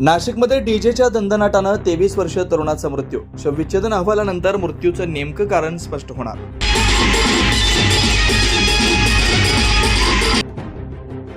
नाशिकमध्ये डीजेच्या दंदनाटानं तेवीस वर्षीय तरुणाचा मृत्यू. शवविच्छेदन अहवालानंतर मृत्यूचं नेमकं कारण स्पष्ट होणार.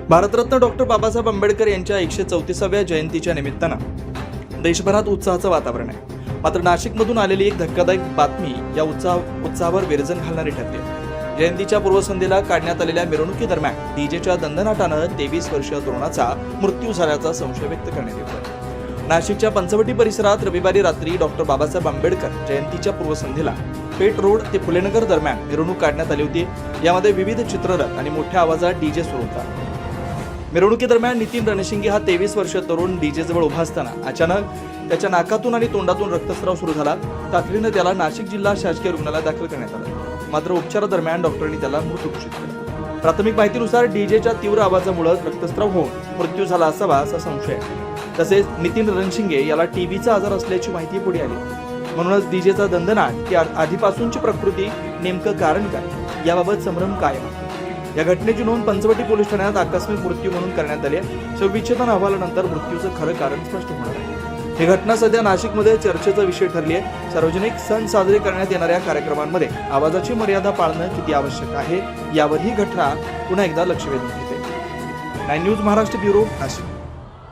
भारतरत्न डॉक्टर बाबासाहेब आंबेडकर यांच्या एकशे चौतीसाव्या जयंतीच्या निमित्तानं देशभरात उत्साहाचं वातावरण आहे. मात्र नाशिकमधून आलेली एक धक्कादायक बातमी या उत्साह उत्साहावर विरजन घालणारी ठरते जयंतीच्या पूर्वसंध्येला काढण्यात आलेल्या मिरवणुकीदरम्यान डीजेच्या दंदनाटानं तेवीस वर्षीय तरुणाचा मृत्यू झाल्याचा संशय व्यक्त करण्यात येतोय. नाशिकच्या पंचवटी परिसरात रविवारी रात्री डॉक्टर बाबासाहेब आंबेडकर जयंतीच्या पूर्वसंध्येला पेट रोड ते फुलेनगर दरम्यान मिरवणूक काढण्यात आली होती. यामध्ये विविध चित्ररथ आणि मोठ्या आवाजात डीजे सुरू होता. मिरवणुकीदरम्यान नितीन रणशिंगे हा तेवीस वर्ष तरुण डीजेजवळ उभा असताना अचानक त्याच्या नाकातून आणि तोंडातून रक्तस्राव सुरू झाला. तातडीनं त्याला नाशिक जिल्हा शासकीय रुग्णालयात दाखल करण्यात आलं. मात्र उपचारादरम्यान डॉक्टरांनी त्याला मृत घोषित केलं. प्राथमिक माहितीनुसार डीजेच्या तीव्र आवाजामुळे रक्तस्राव होऊन मृत्यू झाला असावा असा संशय आहे. तसेच नितीन रणशिंगे याला टीबीचा आजार असल्याची माहिती पुढे आली. म्हणूनच डीजेचा दंदनाट की आधीपासूनची प्रकृती नेमकं कारण काय? याबाबत संभ्रम कायम आहे. या घटनेची नोंद पंचवटी पोलीस ठाण्यात आकस्मिक मृत्यू म्हणून करण्यात आली आहे. शवविच्छेदन अहवालानंतर मृत्यूचं खरं कारण स्पष्ट होणार आहे. ही घटना सध्या नाशिकमध्ये चर्चेचा विषय ठरली आहे. सार्वजनिक सण साजरे करण्यात येणाऱ्या कार्यक्रमांमध्ये आवाजाची मर्यादा पाळणं किती आवश्यक आहे? यावर ही घटना पुन्हा एकदा लक्ष वेधून घेते. Nine news Maharashtra bureau Nashik.